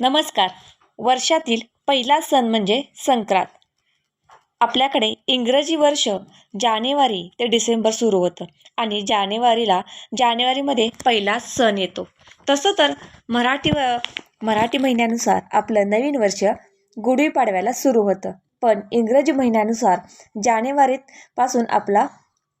नमस्कार. वर्षातील पहिला सण म्हणजे संक्रांत. आपल्याकडे इंग्रजी वर्ष जानेवारी ते डिसेंबर सुरू होतं आणि जानेवारीला जानेवारीमध्ये पहिला सण येतो. तसं तर मराठी व मराठी महिन्यानुसार आपलं नवीन वर्ष गुढीपाडव्याला सुरू होतं. पण इंग्रजी महिन्यानुसार जानेवारीत पासून आपला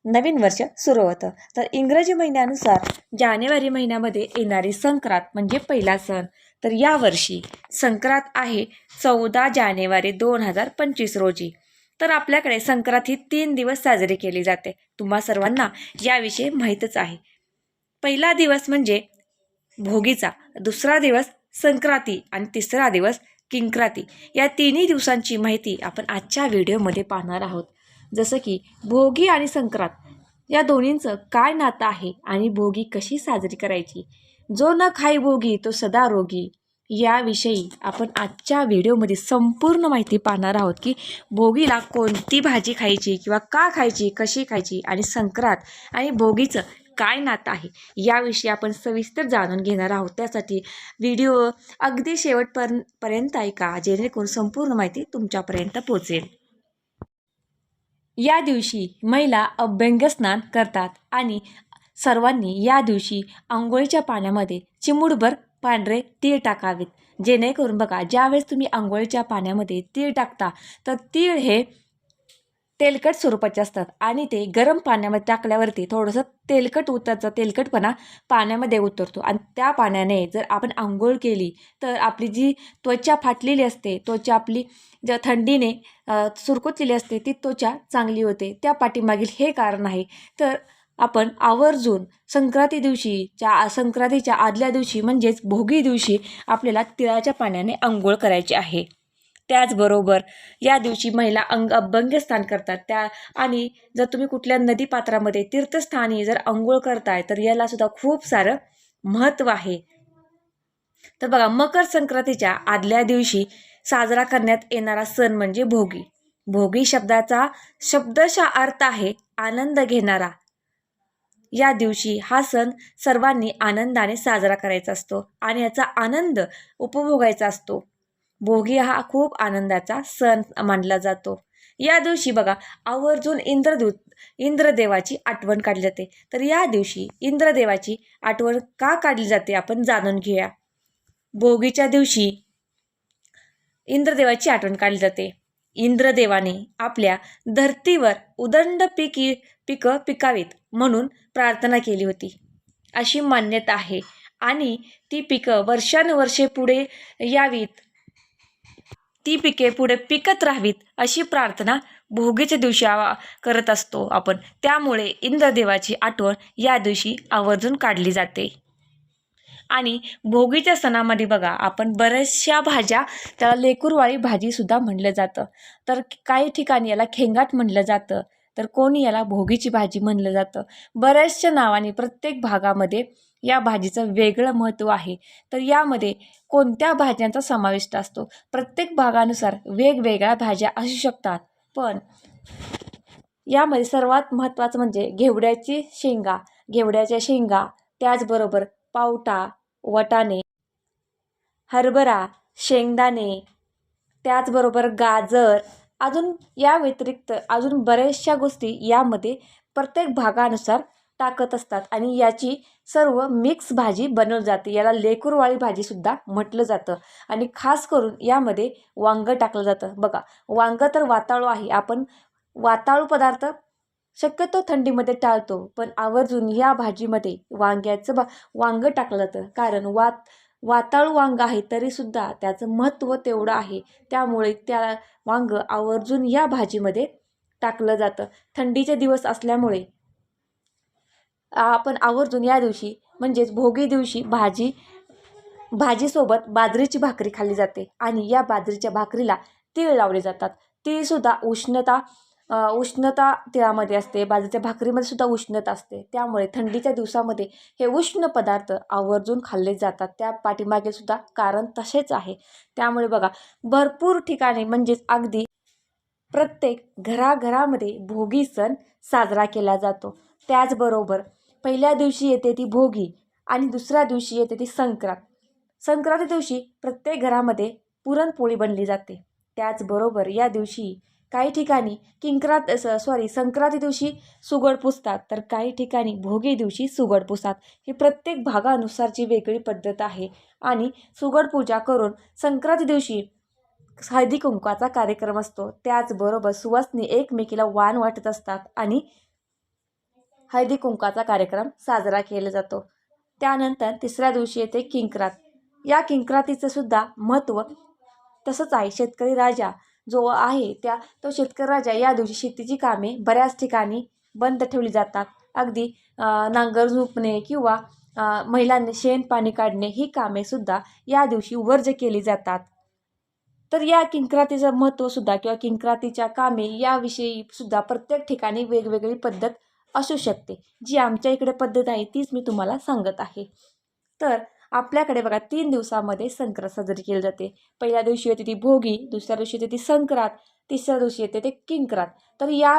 नवीन वर्ष सुरू होतं. तर इंग्रजी महिन्यानुसार जानेवारी महिन्यामध्ये येणारी संक्रांत म्हणजे पहिला सण. तर यावर्षी संक्रांत आहे चौदा जानेवारी दोन हजार पंचवीस रोजी. तर आपल्याकडे संक्रांत ही तीन दिवस साजरी केली जाते. तुम्हा सर्वांना याविषयी माहीतच आहे. पहिला दिवस म्हणजे भोगीचा दुसरा दिवस संक्रांती आणि तिसरा दिवस किंक्रांती. या तिन्ही दिवसांची माहिती आपण आजच्या व्हिडिओमध्ये पाहणार आहोत. जसं की भोगी आणि संक्रांत. या दोन्हींचं काय नातं आहे आणि भोगी कशी साजरी करायची? जो न खाई भोगी तो सदा रोगी. याविषयी आपण आजच्या व्हिडिओमध्ये संपूर्ण माहिती पाहणार आहोत की भोगीला कोणती भाजी खायची किंवा का खायची कशी खायची आणि संक्रांत आणि भोगीचं काय नातं आहे याविषयी आपण सविस्तर जाणून घेणार आहोत. त्यासाठी व्हिडिओ अगदी शेवटपर पर्यंत ऐका जेणेकरून संपूर्ण माहिती तुमच्यापर्यंत पोचेल या दिवशी महिला अभ्यंग स्नान करतात आणि सर्वांनी या दिवशी आंघोळीच्या पाण्यामध्ये चिमूडभर पांढरे तीळ टाकावेत. जेणेकरून बघा ज्यावेळेस तुम्ही आंघोळीच्या पाण्यामध्ये तीळ टाकता तर तीळ हे तेलकट स्वरूपाचे असतात आणि ते गरम पाण्यामध्ये टाकल्यावरती थोडंसं तेलकट उतरचं तेलकटपणा पाण्यामध्ये उतरतो. आणि त्या पाण्याने जर आपण आंघोळ केली तर आपली जी त्वचा फाटलेली असते त्वचा आपली ज्या थंडीने सुरकुतलेली असते ती त्वचा चांगली होते. त्या पाठीमागील हे कारण आहे. तर आपण आवर्जून संक्रांती दिवशीच्या संक्रांतीच्या आदल्या दिवशी म्हणजेच भोगी दिवशी आपल्याला तिळाच्या पाण्याने आंघोळ करायची आहे. त्याचबरोबर या दिवशी महिला अंग अभंग स्नान करतात. त्या आणि जर तुम्ही कुठल्या नदीपात्रामध्ये तीर्थस्थानी जर आंघोळ करताय तर याला सुद्धा खूप सारं महत्त्व आहे. तर बघा मकर संक्रांतीच्या आदल्या दिवशी साजरा करण्यात येणारा सण म्हणजे भोगी. भोगी शब्दाचा शब्दशा अर्थ आहे आनंद घेणारा. या दिवशी हा सण सर्वांनी आनंदाने साजरा करायचा असतो आणि याचा आनंद उपभोगायचा असतो. भोगी हा खूप आनंदाचा सण मानला जातो. या दिवशी बघा आवर्जून इंद्रदूत इंद्रदेवाची आठवण काढली जाते. तर या दिवशी इंद्रदेवाची आठवण का काढली जाते आपण जाणून घेऊया. भोगीच्या दिवशी इंद्रदेवाची आठवण काढली जाते. इंद्रदेवाने आपल्या धर्तीवर उदंड पिकी पिकं पिकावीत म्हणून प्रार्थना केली होती. अशी मान्यता आहे आणि ती पिकं वर्षानुवर्षे पुढे यावीत. ती पिके पुढे पिकत राहावीत अशी प्रार्थना भोगीच्या दिवशी करत असतो आपण. त्यामुळे इंद्रदेवाची आठवण या दिवशी आवर्जून काढली जाते. आणि भोगीच्या सणामध्ये बघा आपण बऱ्याचशा भाज्या त्याला लेकूरवाळी भाजीसुद्धा म्हणलं जातं. तर काही ठिकाणी याला खेंगाट म्हणलं जातं. तर कोणी याला भोगीची भाजी म्हणलं जातं. बऱ्याचशा नावाने प्रत्येक भागामध्ये या भाजीचं वेगळं महत्त्व आहे. तर यामध्ये कोणत्या भाज्यांचा समाविष्ट असतो? प्रत्येक भागानुसार वेगवेगळ्या भाज्या असू शकतात. पण यामध्ये सर्वात महत्त्वाचं म्हणजे घेवड्याची शेंगा. घेवड्याच्या शेंगा त्याचबरोबर पावटा वटाणे हरभरा शेंगदाणे त्याचबरोबर गाजर. अजून या व्यतिरिक्त अजून बऱ्याचशा गोष्टी यामध्ये प्रत्येक भागानुसार टाकत असतात आणि याची सर्व मिक्स भाजी बनवली जाते. याला लेकूरवाळी भाजीसुद्धा म्हटलं जातं आणि खास करून यामध्ये वांगं टाकलं जातं. बघा वांगं तर वाताळू आहे. आपण वाताळू पदार्थ शक्यतो थंडीमध्ये टाळतो पण आवर्जून या भाजीमध्ये वांग्याचं बा वांगं टाकलं जातं. कारण वात वाताळू वांग आहे तरीसुद्धा त्याचं महत्त्व तेवढं आहे. त्यामुळे त्या वांगं आवर्जून या भाजीमध्ये टाकलं जातं. थंडीचे दिवस असल्यामुळे आपण आवर्जून या दिवशी म्हणजेच भोगी दिवशी भाजी भाजीसोबत बाजरीची भाकरी खाल्ली जाते आणि या बाजरीच्या भाकरीला तीळ लावले जातात. तीळसुद्धा उष्णता उष्णता तिळामध्ये असते बाजरीच्या भाकरीमध्ये सुद्धा उष्णता असते. त्यामुळे थंडीच्या दिवसामध्ये हे उष्ण पदार्थ आवर्जून खाल्ले जातात. त्या पाठीमागे सुद्धा कारण तसेच आहे. त्यामुळे बघा भरपूर ठिकाणी म्हणजेच अगदी प्रत्येक घराघरामध्ये भोगी सण साजरा केला जातो. त्याचबरोबर पहिल्या दिवशी येते ती भोगी आणि दुसऱ्या दिवशी येते ती संक्रांत. संक्रांती दिवशी प्रत्येक घरामध्ये पुरणपोळी बनली जाते. त्याचबरोबर या दिवशी काही ठिकाणी किंक्रात स सॉरी संक्रांती दिवशी सुगड पुसतात तर काही ठिकाणी भोगी दिवशी सुगड पुसतात. ही प्रत्येक भागानुसारची वेगळी पद्धत आहे. आणि सुगड पूजा करून संक्रांती दिवशी हळदी कुंकवाचा कार्यक्रम असतो. त्याचबरोबर सुवासनी एकमेकीला वाण वाटत असतात आणि हळदी कुंकवाचा कार्यक्रम साजरा केला जातो. त्यानंतर तिसऱ्या दिवशी येते किंक्रात. या किंक्रातीचं सुद्धा महत्त्व तसंच आहे. शेतकरी राजा जो आहे त्या तो शेतकरी राजा या दिवशी शेतीची कामे बऱ्याच ठिकाणी बंद ठेवली जातात. अगदी नांगर झुपणे किंवा महिलांनी शेण पाणी काढणे ही कामेसुद्धा या दिवशी वर्ज केली जातात. तर या किंक्रातीचं महत्त्वसुद्धा किंवा किंक्रातीच्या कामे याविषयी सुद्धा प्रत्येक ठिकाणी वेगवेगळी पद्धत असू शकते. जी आमच्या इकडे पद्धत आहे तीच मी तुम्हाला सांगत आहे. तर आपल्याकडे बघा तीन दिवसामध्ये संक्रांत साजरी केली जाते. पहिल्या दिवशी येते ती भोगी दुसऱ्या दिवशी येते ती संक्रांत तिसऱ्या दिवशी येते ते किंक्रांत. तर या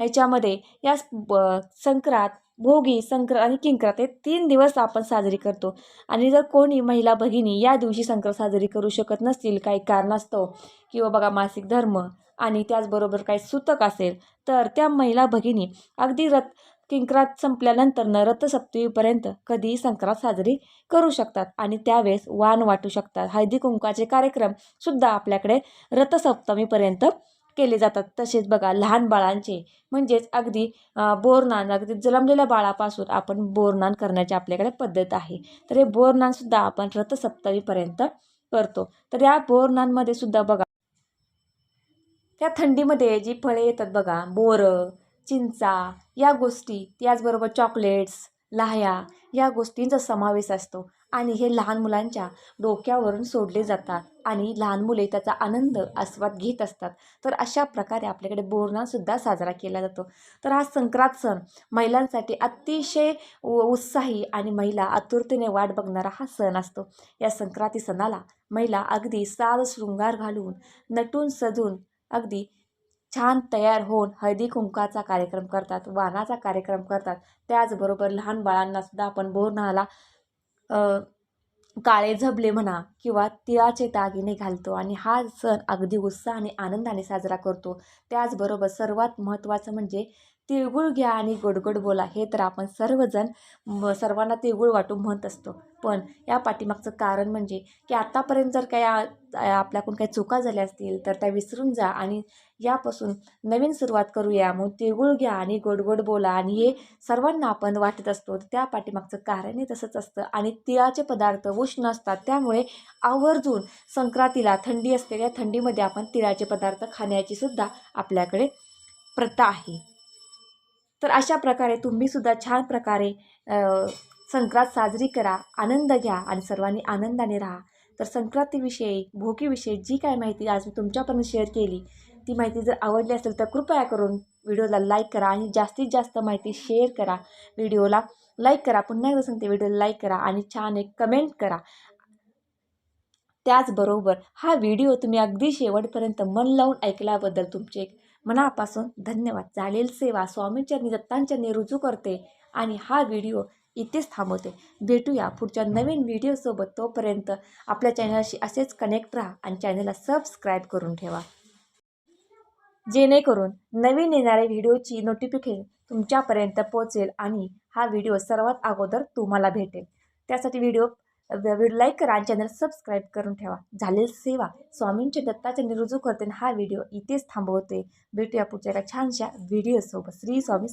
ह्याच्यामध्ये या ब संक्रांत भोगी संक्रांत आणि किंक्रांत हे तीन दिवस आपण साजरी करतो. आणि जर कोणी महिला भगिनी या दिवशी संक्रांत साजरी करू शकत नसतील काही कारणास्तव किंवा बघा मासिक धर्म आणि त्याचबरोबर काही सुतक असेल तर त्या महिला भगिनी अगदी रथ किंक्रात संपल्यानंतर न रथसप्तमीपर्यंत कधीही संक्रांत साजरी करू शकतात आणि त्यावेळेस वाण वाटू शकतात. हळदी कुंकाचे कार्यक्रमसुद्धा आपल्याकडे रथसप्तमीपर्यंत केले जातात. तसेच बघा लहान बाळांचे म्हणजेच अगदी बोरनान अगदी जन्मलेल्या बाळापासून आपण बोरनान करण्याची आपल्याकडे पद्धत आहे. तर हे बोरनानसुद्धा आपण रथसप्तमीपर्यंत करतो. तर या बोरनांमध्ये सुद्धा बघा त्या थंडीमध्ये जी फळे येतात बघा बोरं चिंचा या गोष्टी त्याचबरोबर चॉकलेट्स लाह्या या गोष्टींचा समावेश असतो. आणि हे लहान मुलांच्या डोक्यावरून सोडले जातात. आणि लहान मुले त्याचा आनंद आस्वाद घेत असतात. तर अशा प्रकारे आपल्याकडे बोरणासुद्धा साजरा केला जातो. तर हा संक्रांत सण महिलांसाठी अतिशय उत्साही आणि महिला आतुरतेने वाट बघणारा हा सण असतो. या संक्रांती सणाला महिला अगदी साज शृंगार घालून नटून सजून अगदी छान तयार होऊन हळदी कुंकाचा कार्यक्रम करतात वाणाचा कार्यक्रम करतात. त्याचबरोबर लहान बाळांनासुद्धा आपण बोरणाला काळे झबले म्हणा किंवा तिळाचे दागिने घालतो आणि हा सण अगदी उत्साह आणि आनंदाने साजरा करतो. त्याचबरोबर सर्वात महत्त्वाचं म्हणजे तिळगुळ घ्या आणि गोडगोड बोला हे तर आपण सर्वजण म सर्वांना तिळगुळ वाटून म्हणत असतो. पण या पाठीमागचं कारण म्हणजे की आत्तापर्यंत जर काही आपल्याकडून काही चुका झाल्या असतील तर त्या विसरून जा आणि यापासून नवीन सुरुवात करूया. मग तिळगुळ घ्या आणि गोडगोड बोला आणि हे सर्वांना आपण वाटत असतो त्या पाठीमागचं कारणही तसंच असतं. आणि तिळाचे पदार्थ उष्ण असतात त्यामुळे आवर्जून संक्रांतीला थंडी असते. त्या थंडीमध्ये आपण तिळाचे पदार्थ खाण्याची सुद्धा आपल्याकडे प्रथा आहे. तर अशा प्रकारे तुम्हीसुद्धा छान प्रकारे संक्रांत साजरी करा आनंद घ्या आणि सर्वांनी आनंदाने राहा. तर संक्रांतीविषयी भोगीविषयी जी काय माहिती आज मी तुमच्यापर्यंत शेअर केली ती माहिती जर आवडली असेल तर कृपया करून व्हिडिओला लाईक करा आणि जास्तीत जास्त माहिती शेअर करा. व्हिडिओला लाईक करा पुन्हा एकदा सांगते व्हिडिओला लाईक करा आणि छान एक कमेंट करा. त्याचबरोबर हा व्हिडिओ तुम्ही अगदी शेवटपर्यंत मन लावून ऐकल्याबद्दल तुमचे एक मनापासून धन्यवाद. झालेली सेवा स्वामींच्या दत्तांचरणी रुजू करते आणि हा व्हिडिओ इथेच थांबवते. भेटूया पुढच्या नवीन व्हिडिओसोबत तोपर्यंत आपल्या चॅनलशी असेच कनेक्ट राहा आणि चॅनलला सबस्क्राईब करून ठेवा. जेणेकरून नवीन येणाऱ्या व्हिडिओची नोटिफिकेशन तुमच्यापर्यंत पोहोचेल आणि हा व्हिडिओ सर्वात अगोदर तुम्हाला भेटेल. त्यासाठी व्हिडिओ व्हिडिओ लाईक करा आणि चॅनल सबस्क्राईब करून ठेवा. झालेली सेवा स्वामींच्या दत्ताच्या निरुजू करते हा व्हिडिओ इथेच थांबवते. भेटूया पुढच्या एका छानशा व्हिडिओसोबत श्री स्वामी